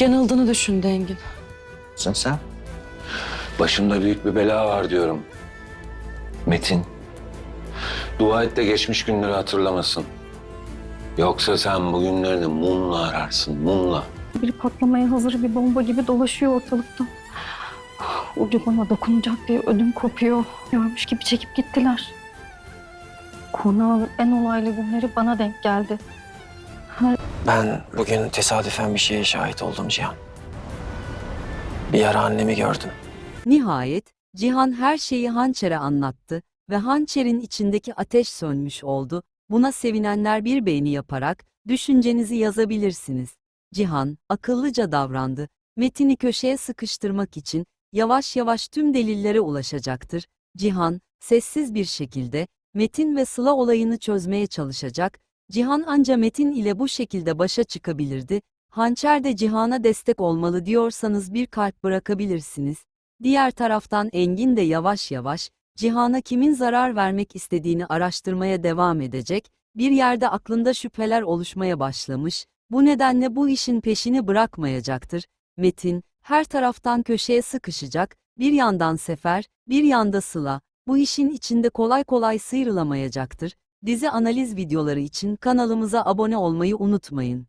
Yanıldığını düşündü Engin. Sen sen? Başında büyük bir bela var diyorum. Metin. Dua et de geçmiş günleri hatırlamasın. Yoksa sen bu günlerini mumla ararsın, mumla. Bir patlamaya hazır bir bomba gibi dolaşıyor ortalıkta. Ucu bana dokunacak diye ödüm kopuyor. Görmüş gibi çekip gittiler. Konağın en olaylı günleri bana denk geldi. Ben bugün tesadüfen bir şeye şahit oldum Cihan. Bir ara annemi gördüm. Nihayet Cihan her şeyi hançere anlattı ve hançerin içindeki ateş sönmüş oldu. Buna sevinenler bir beğeni yaparak düşüncenizi yazabilirsiniz. Cihan akıllıca davrandı. Metin'i köşeye sıkıştırmak için yavaş yavaş tüm delillere ulaşacaktır. Cihan sessiz bir şekilde Metin ve Sıla olayını çözmeye çalışacak. Cihan anca Metin ile bu şekilde başa çıkabilirdi. Hançer de Cihan'a destek olmalı diyorsanız bir kalp bırakabilirsiniz. Diğer taraftan Engin de yavaş yavaş Cihan'a kimin zarar vermek istediğini araştırmaya devam edecek. Bir yerde aklında şüpheler oluşmaya başlamış. Bu nedenle bu işin peşini bırakmayacaktır. Metin her taraftan köşeye sıkışacak. Bir yandan Sefer, bir yanda Sıla. Bu işin içinde kolay kolay sıyrılamayacaktır. Dizi analiz videoları için kanalımıza abone olmayı unutmayın.